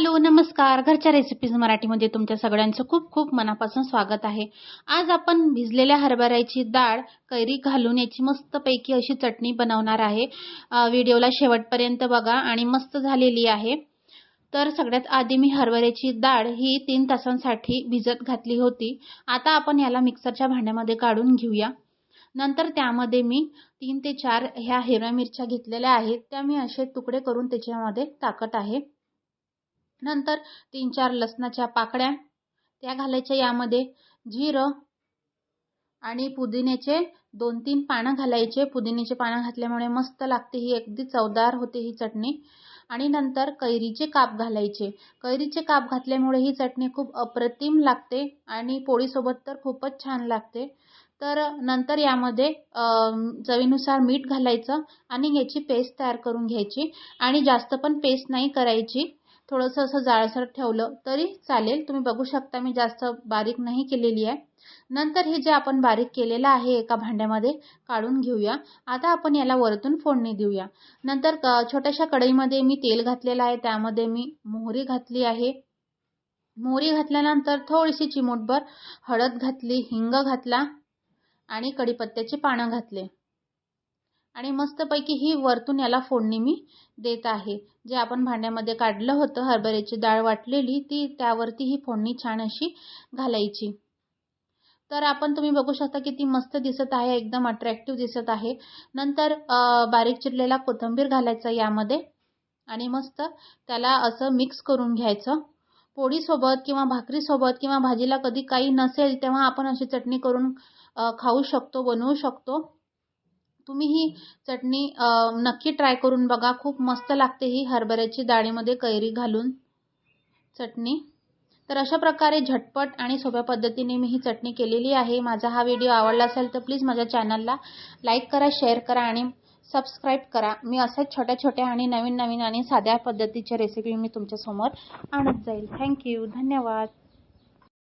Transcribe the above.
Hello नमस्कार. घरच्या recipes मराठीमध्ये तुमच्या सगळ्यांचं खूप खूप मनापासून स्वागत आहे. आज आपण भिजलेल्या हरभऱ्याची डाळ कैरी घालून याची मस्तपैकी अशी चटणी बनवणार आहे. व्हिडिओला शेवटपर्यंत बघा आणि मस्त झालेली आहे. तर सगळ्यात आधी मी हरभऱ्याची डाळ ही तीन तासांसाठी भिजत घातली होती. आता आपण याला मिक्सरच्या भांड्यामध्ये काढून घेऊया. नंतर त्यामध्ये मी तीन ते चार ह्या हिरव्या मिरच्या घेतलेल्या आहेत. त्या मी असे तुकडे करून त्याच्यामध्ये टाकत आहे. नंतर तीन चार लसणाच्या पाकळ्या त्या घालायच्या यामध्ये जिरं आणि पुदिन्याचे दोन तीन पानं घालायचे. पुदिन्याचे पानं घातल्यामुळे मस्त लागते ही अगदी चवदार होते ही चटणी. आणि नंतर कैरीचे काप घालायचे. कैरीचे काप घातल्यामुळे ही चटणी खूप अप्रतिम लागते आणि पोळीसोबत तर खूपच छान लागते. तर नंतर यामध्ये चवीनुसार मीठ घालायचं आणि याची पेस्ट तयार करून घ्यायची. आणि जास्त पण पेस्ट नाही करायची. थोडंसं असं जाळसर ठेवलं तरी चालेल. तुम्ही बघू शकता मी जास्त बारीक नाही केलेली आहे. नंतर हे जे आपण बारीक केलेलं आहे एका भांड्यामध्ये काढून घेऊया. आता आपण याला वरतून फोडणी देऊया. नंतर छोट्याशा कढईमध्ये मी तेल घातलेलं आहे. त्यामध्ये मी मोहरी घातली आहे. मोहरी घातल्यानंतर थोडीशी चिमूटभर हळद घातली हिंग घातला आणि कढीपत्त्याची पानं घातले. आणि मस्तपैकी ही वरतून याला फोडणी मी देत आहे. जे आपण भांड्यामध्ये काढलं होतं हरभऱ्याची डाळ वाटलेली ती त्यावरती ही फोडणी छान अशी घालायची. तर आपण तुम्ही बघू शकता की ती मस्त दिसत आहे एकदम अट्रॅक्टिव्ह दिसत आहे. नंतर बारीक चिरलेला कोथिंबीर घालायचा यामध्ये आणि मस्त त्याला असं मिक्स करून घ्यायचं. पोळीसोबत किंवा भाकरीसोबत किंवा भाजीला कधी काही नसेल तेव्हा आपण अशी चटणी करून खाऊ शकतो बनवू शकतो. तुम्ही ही चटणी नक्की ट्राय करून बघा. खूप मस्त लागते ही हरभऱ्याची डाळीमध्ये कैरी घालून चटणी. तर अशा प्रकारे झटपट आणि सोप्या पद्धतीने मी ही चटणी केलेली आहे. माझा हा व्हिडिओ आवडला असेल तर प्लीज माझ्या चॅनलला लाईक करा शेअर करा आणि सबस्क्राईब करा. मी असेच छोट्या छोट्या आणि नवीन नवीन आणि साध्या पद्धतीच्या रेसिपी मी तुमच्यासमोर आणत जाईल. थँक्यू धन्यवाद.